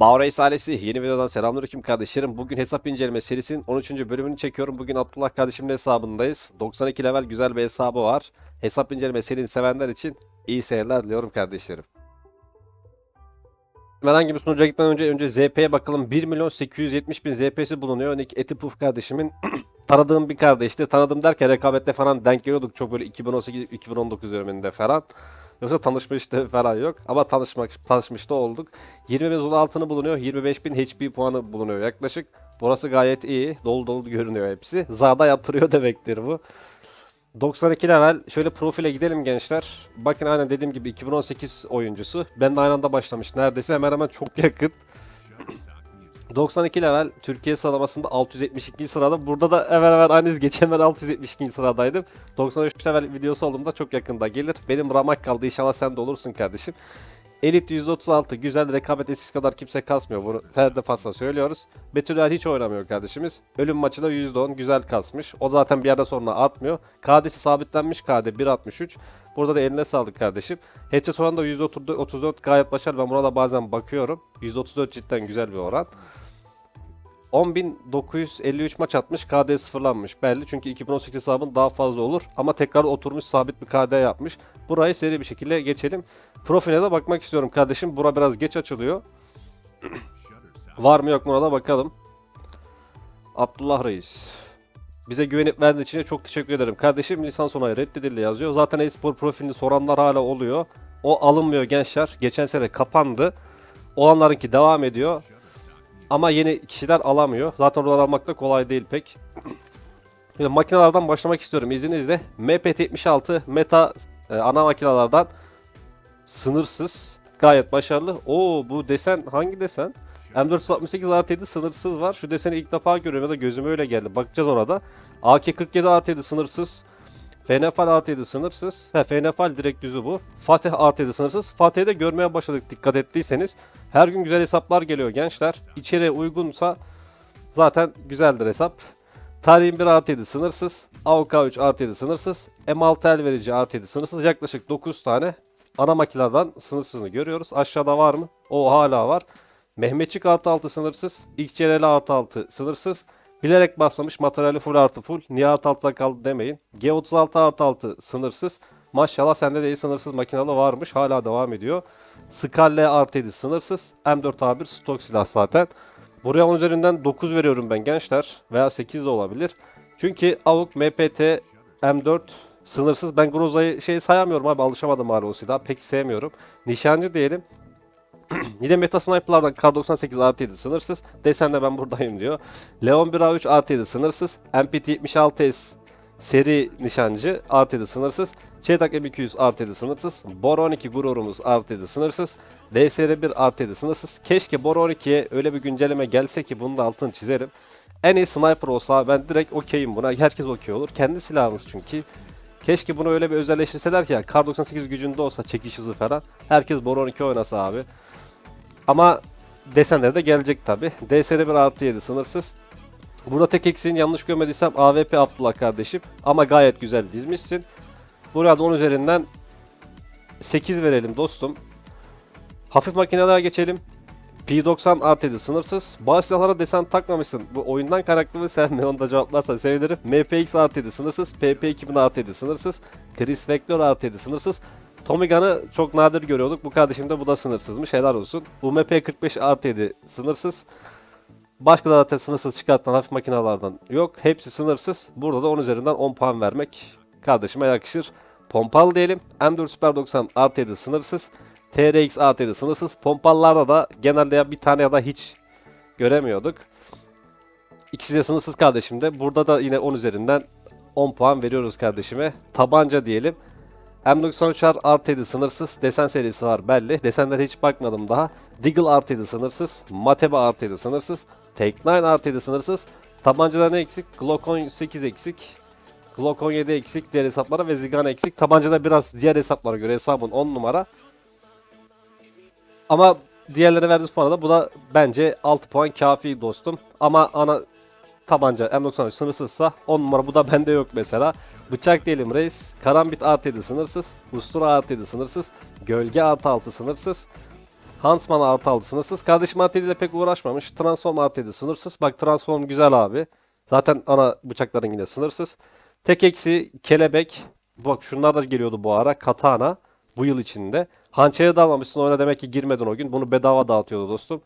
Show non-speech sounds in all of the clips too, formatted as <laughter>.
Bağreis ailesi yeni videodan selamünaleyküm kardeşlerim. Bugün hesap inceleme serisinin 13. bölümünü çekiyorum. Bugün Abdullah kardeşimin hesabındayız. 92 level güzel bir hesabı var. Hesap inceleme serisini sevenler için iyi seyirler diliyorum kardeşlerim. Herhangi bir sunucuya gitmeden önce önce ZP'ye bakalım. 1 milyon 870 bin ZP'si bulunuyor. Nick Etipuf kardeşimin <clears throat> tanıdığım bir kardeşti. Tanıdığım derken rekabette falan denk geliyorduk. Çok böyle 2018-2019 döneminde falan. Yoksa tanışmıştı falan yok. Ama tanışmak tanışmış da olduk. 20 bin zul altını bulunuyor. 25 bin HP puanı bulunuyor yaklaşık. Burası gayet iyi. Dolu dolu görünüyor hepsi. Zada yatırıyor <laughs> demektir bu. 92 level. Şöyle profile gidelim gençler. Bakın aynen dediğim gibi 2018 oyuncusu. Ben de aynı anda başlamış. Neredeyse hemen hemen çok yakın. 92 level Türkiye sıralamasında 672 sırada. Burada da hemen hemen aynı geçen ben 672 sıradaydım. 93 level videosu olduğumda çok yakında gelir. Benim ramak kaldı inşallah sen de olursun kardeşim. Elit 136 güzel rekabet eskisi kadar kimse kasmıyor. Bunu her defasında söylüyoruz. Betüler hiç oynamıyor kardeşimiz. Ölüm maçı da %10 güzel kasmış. O zaten bir yerden sonra artmıyor. KD'si sabitlenmiş KD 1.63. Burada da eline sağlık kardeşim. HS oranı da %34 gayet başarılı. Ben buna da bazen bakıyorum. %34 cidden güzel bir oran. 10.953 maç atmış. KD sıfırlanmış belli. Çünkü 2018 hesabın daha fazla olur. Ama tekrar oturmuş sabit bir KD yapmış. Burayı seri bir şekilde geçelim. Profiline de bakmak istiyorum kardeşim. Bura biraz geç açılıyor. Var mı yok mu ona da bakalım. Abdullah Reis. Bize güvenip verdiğin için çok teşekkür ederim. Kardeşim lisans onayı reddedildi yazıyor. Zaten e-spor profilini soranlar hala oluyor. O alınmıyor gençler. Geçen sene kapandı. Olanlarınki devam ediyor. Ama yeni kişiler alamıyor. Zaten oraları almak da kolay değil pek. Şimdi makinelerden başlamak istiyorum izninizle. MPT-76 meta e, ana makinelerden sınırsız. Gayet başarılı. Oo bu desen hangi desen? M468 artı 7 sınırsız var. Şu deseni ilk defa görüyorum ya da gözüme öyle geldi. Bakacağız orada. AK-47 artı 7 sınırsız. FNFL artı 7 sınırsız. He FNFL direkt düzü bu. Fatih artı 7 sınırsız. Fatih'i de görmeye başladık dikkat ettiyseniz. Her gün güzel hesaplar geliyor gençler. İçeriye uygunsa zaten güzeldir hesap. Tarihin 1 artı 7 sınırsız. AOK 3 artı 7 sınırsız. M6 el verici artı 7 sınırsız. Yaklaşık 9 tane ana makineden sınırsızını görüyoruz. Aşağıda var mı? O hala var. Mehmetçik artı 6 sınırsız. XCRL artı 6 sınırsız. Bilerek basmamış materyali full artı full. Niye artı altta kaldı demeyin. G36 artı 6 sınırsız. Maşallah sende de iyi sınırsız makinalı varmış. Hala devam ediyor. Skalle artı 7 sınırsız. M4A1 stok silah zaten. Buraya 10 üzerinden 9 veriyorum ben gençler. Veya 8 de olabilir. Çünkü AUK, MPT, M4 sınırsız. Ben Groza'yı şey sayamıyorum abi alışamadım hala o silahı. Pek sevmiyorum. Nişancı diyelim. <clears throat> Yine Meta Sniper'lardan Kar 98 artı 7 sınırsız. Desen de ben buradayım diyor. Leon 1A3 artı 7 sınırsız. MPT 76S seri nişancı artı 7 sınırsız. Çetak M200 artı 7 sınırsız. Bor 12 gururumuz artı 7 sınırsız. DSR1 artı 7 sınırsız. Keşke Bor 12'ye öyle bir güncelleme gelse ki bunu da altını çizerim. En iyi sniper olsa ben direkt okeyim buna. Herkes okey olur. Kendi silahımız çünkü. Keşke bunu öyle bir özelleştirseler ki yani Kar 98 gücünde olsa çekiş hızı falan. Herkes Bor 12 oynasa abi. Ama desenleri de gelecek tabi. DSR 1 artı 7 sınırsız. Burada tek eksiğin yanlış görmediysem AWP Abdullah kardeşim. Ama gayet güzel dizmişsin. Burada 10 üzerinden 8 verelim dostum. Hafif makinelere geçelim. P90 artı 7 sınırsız. Bazı silahlara desen takmamışsın. Bu oyundan kaynaklı mı <laughs> sen mi? Onu da cevaplarsan sevinirim. MPX artı 7 sınırsız. PP2000 artı 7 sınırsız. Chris Vector artı 7 sınırsız. Tommy Gun'ı çok nadir görüyorduk. Bu kardeşim de bu da sınırsızmış. Helal olsun. UMP 45 artı 7 sınırsız. Başka da zaten sınırsız çıkartan hafif makinalardan yok. Hepsi sınırsız. Burada da 10 üzerinden 10 puan vermek kardeşime yakışır. Pompalı diyelim. M4 Super 90 artı 7 sınırsız. TRX artı 7 sınırsız. Pompalılarda da genelde bir tane ya da hiç göremiyorduk. İkisi de sınırsız kardeşim de. Burada da yine 10 üzerinden 10 puan veriyoruz kardeşime. Tabanca diyelim. M93R artı 7 sınırsız. Desen serisi var belli. Desenlere hiç bakmadım daha. Deagle artı 7 sınırsız. Matebe artı 7 sınırsız. Take 9 artı 7 sınırsız. Tabancada ne eksik? Glock 18 eksik. Glock 17 eksik diğer hesaplara ve Zigana eksik. Tabancada biraz diğer hesaplara göre hesabın 10 numara. Ama diğerlere verdiğimiz puanı da bu da bence 6 puan kafi dostum. Ama ana tabanca M93 sınırsızsa 10 numara bu da bende yok mesela. Bıçak diyelim reis. Karambit artı 7 sınırsız. Ustura artı 7 sınırsız. Gölge artı 6 sınırsız. Huntsman artı 6 sınırsız. Kardeşim artı 7 ile pek uğraşmamış. Transform artı 7 sınırsız. Bak transform güzel abi. Zaten ana bıçakların yine sınırsız. Tek eksi kelebek. Bak şunlar da geliyordu bu ara. Katana. Bu yıl içinde. Hançeri de almamışsın oyuna demek ki girmedin o gün. Bunu bedava dağıtıyordu dostum.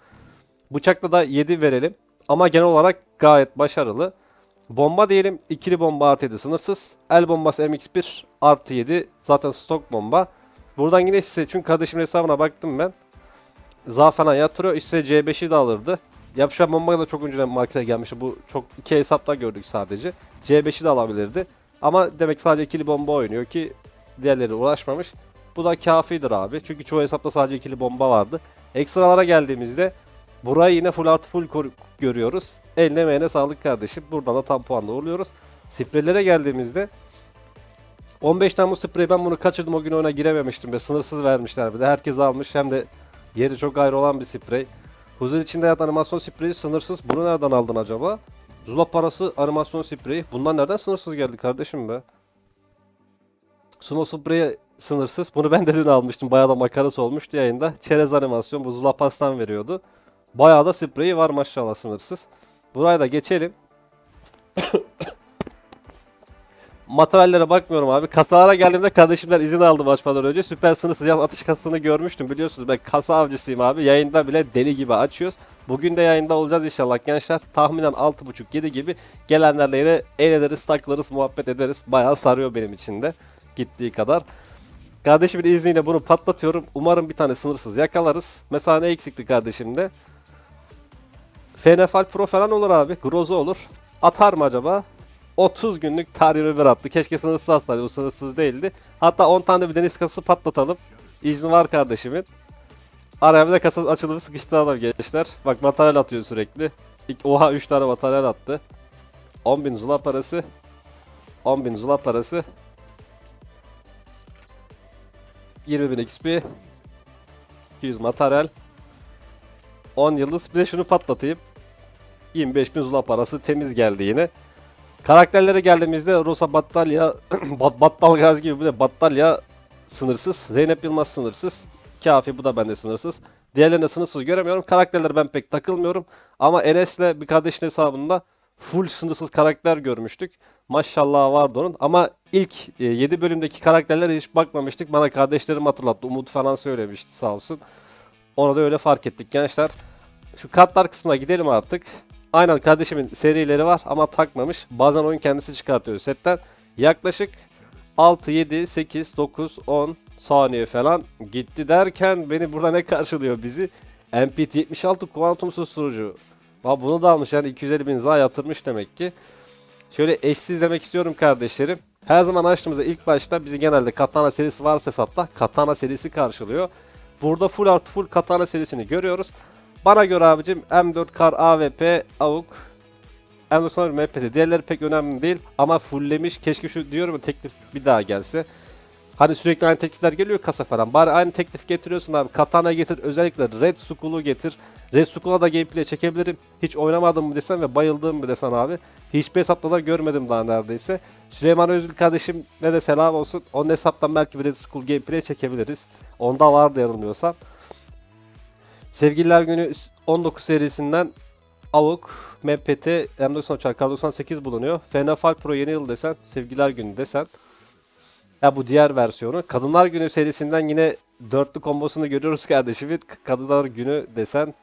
Bıçakla da 7 verelim. Ama genel olarak gayet başarılı. Bomba diyelim. ikili bomba artı 7 sınırsız. El bombası MX1 artı 7. Zaten stok bomba. Buradan yine size çünkü kardeşimin hesabına baktım ben. Zafer'e yatırıyor. İşte C5'i de alırdı. Yapışan bomba da çok önceden markete gelmişti. Bu çok iki hesapta gördük sadece. C5'i de alabilirdi. Ama demek sadece ikili bomba oynuyor ki diğerleri uğraşmamış. Bu da kafidir abi. Çünkü çoğu hesapta sadece ikili bomba vardı. Ekstralara geldiğimizde burayı yine full artı full görüyoruz. Eline emeğine sağlık kardeşim. Buradan da tam puanla uğurluyoruz. Spreylere geldiğimizde 15 tane bu sprey ben bunu kaçırdım o gün oyuna girememiştim ve sınırsız vermişler bize. Herkes almış hem de yeri çok ayrı olan bir sprey. Huzur içinde yatan animasyon spreyi sınırsız. Bunu nereden aldın acaba? Zula parası animasyon spreyi. Bundan nereden sınırsız geldi kardeşim be? Sumo spreyi sınırsız. Bunu ben de dün almıştım. Bayağı da makarası olmuştu yayında. Çerez animasyon bu Zula Pass'tan veriyordu. Bayağı da spreyi var maşallah sınırsız. Buraya da geçelim. <coughs> Materyallere bakmıyorum abi. Kasalara geldiğimde kardeşimler izin aldım açmadan önce. Süper sınırsız yaz atış kasasını görmüştüm. Biliyorsunuz ben kasa avcısıyım abi. Yayında bile deli gibi açıyoruz. Bugün de yayında olacağız inşallah gençler. Tahminen 6.5-7 gibi gelenlerle yine eğleniriz, takılırız, muhabbet ederiz. Bayağı sarıyor benim için de. Gittiği kadar. Kardeşimin izniyle bunu patlatıyorum. Umarım bir tane sınırsız yakalarız. Mesela ne eksikti kardeşimde? FNFL Pro falan olur abi. Groza olur. Atar mı acaba? 30 günlük tarih bir attı. Keşke sınırsız atsaydı. Bu sınırsız değildi. Hatta 10 tane bir deniz kasası patlatalım. İzni var kardeşimin. Araya bir de kasa açılımı sıkıştıralım gençler. Bak materyal atıyor sürekli. İlk, oha 3 tane materyal attı. 10.000 zula parası. 10.000 zula parası. 20.000 XP. 200 materyal. 10 yıldız. Bir de şunu patlatayım. 25.000 zula parası temiz geldi yine. Karakterlere geldiğimizde Rosa Battalya, <clears throat> Bat Battal gibi bir de Battalya sınırsız. Zeynep Yılmaz sınırsız. Kafi bu da bende sınırsız. Diğerlerine sınırsız göremiyorum. Karakterlere ben pek takılmıyorum. Ama Enes'le bir kardeşin hesabında full sınırsız karakter görmüştük. Maşallah vardı onun. Ama ilk 7 bölümdeki karakterlere hiç bakmamıştık. Bana kardeşlerim hatırlattı. Umut falan söylemişti sağ olsun. Onu da öyle fark ettik gençler. Şu kartlar kısmına gidelim artık. Aynen kardeşimin serileri var ama takmamış. Bazen oyun kendisi çıkartıyor setten. Yaklaşık 6, 7, 8, 9, 10 saniye falan gitti derken beni burada ne karşılıyor bizi? MPT 76 kuantum susturucu. Ha bunu da almış yani 250 bin za yatırmış demek ki. Şöyle eşsiz demek istiyorum kardeşlerim. Her zaman açtığımızda ilk başta bizi genelde Katana serisi varsa hesapta Katana serisi karşılıyor. Burada full artı full Katana serisini görüyoruz. Bana göre abicim M4 Kar AWP AUK M94 MPT diğerleri pek önemli değil ama fulllemiş. Keşke şu diyorum teklif bir daha gelse. Hani sürekli aynı teklifler geliyor kasa falan. Bari aynı teklif getiriyorsun abi. Katana getir. Özellikle Red Skull'u getir. Red Skull'a da gameplay çekebilirim. Hiç oynamadım mı desen ve bayıldığım mı desen abi. Hiçbir hesapta da görmedim daha neredeyse. Süleyman Özgül kardeşim ne de selam olsun. Onun hesaptan belki bir Red Skull gameplay çekebiliriz. Onda vardı yanılmıyorsam. Sevgililer Günü 19 serisinden AVUK, MPT, M90 uçak, K98 bulunuyor. FNFL Pro yeni yıl desen, Sevgililer Günü desen. Ya bu diğer versiyonu. Kadınlar Günü serisinden yine dörtlü kombosunu görüyoruz <laughs> kardeşim. Kadınlar Günü desen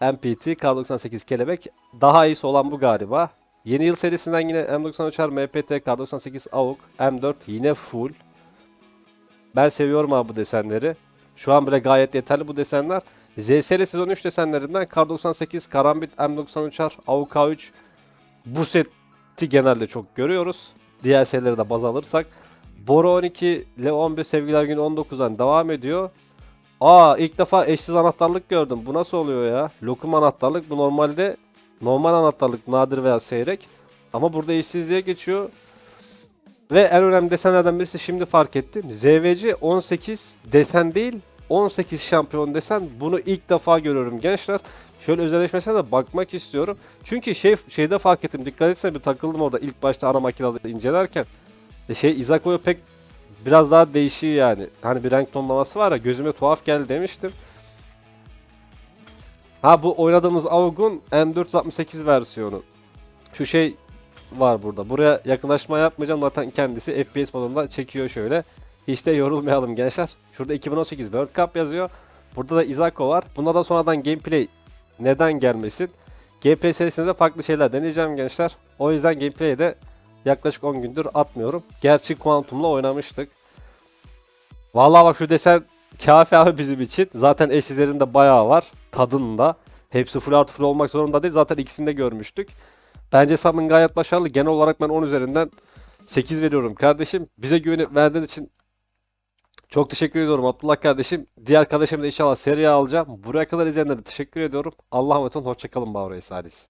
MPT, K98 kelebek. Daha iyisi olan bu galiba. Yeni yıl serisinden yine M90 uçar, MPT, K98 AUK, M4 yine full. Ben seviyorum abi bu desenleri. Şu an bile gayet yeterli bu desenler. ZSL sezon 3 desenlerinden Kar 98, Karambit, M93'ar, AUK 3 bu seti genelde çok görüyoruz. Diğer serileri de baz alırsak. Bora 12, Le 11 Sevgiler Günü 19'dan devam ediyor. Aa ilk defa eşsiz anahtarlık gördüm. Bu nasıl oluyor ya? Lokum anahtarlık. Bu normalde normal anahtarlık nadir veya seyrek. Ama burada eşsiz diye geçiyor. Ve en önemli desenlerden birisi şimdi fark ettim. ZVC 18 desen değil 18 şampiyon desen bunu ilk defa görüyorum gençler. Şöyle özelleşmesine de bakmak istiyorum. Çünkü şey şeyde fark ettim. Dikkat etsene bir takıldım orada ilk başta ana makinede incelerken. E şey Izako'ya pek biraz daha değişiyor yani. Hani bir renk tonlaması var ya gözüme tuhaf geldi demiştim. Ha bu oynadığımız AUG'un M468 versiyonu. Şu şey var burada. Buraya yakınlaşma yapmayacağım. Zaten kendisi FPS modunda çekiyor şöyle. Hiç de yorulmayalım gençler. Şurada 2018 World Cup yazıyor. Burada da Izako var. Buna da sonradan gameplay neden gelmesin? Gameplay serisinde de farklı şeyler deneyeceğim gençler. O yüzden gameplay'e de yaklaşık 10 gündür atmıyorum. Gerçi Quantum'la oynamıştık. Vallahi bak şu desen kafi abi bizim için. Zaten eşsizlerin de bayağı var. Tadında. Hepsi full artı full olmak zorunda değil. Zaten ikisini de görmüştük. Bence Sam'ın gayet başarılı. Genel olarak ben 10 üzerinden 8 veriyorum kardeşim. Bize güvenip verdiğin için çok teşekkür ediyorum Abdullah kardeşim. Diğer kardeşim de inşallah seriye alacağım. Buraya kadar izleyenlere teşekkür ediyorum. Allah'a emanet olun. Hoşçakalın Bağır Sadis.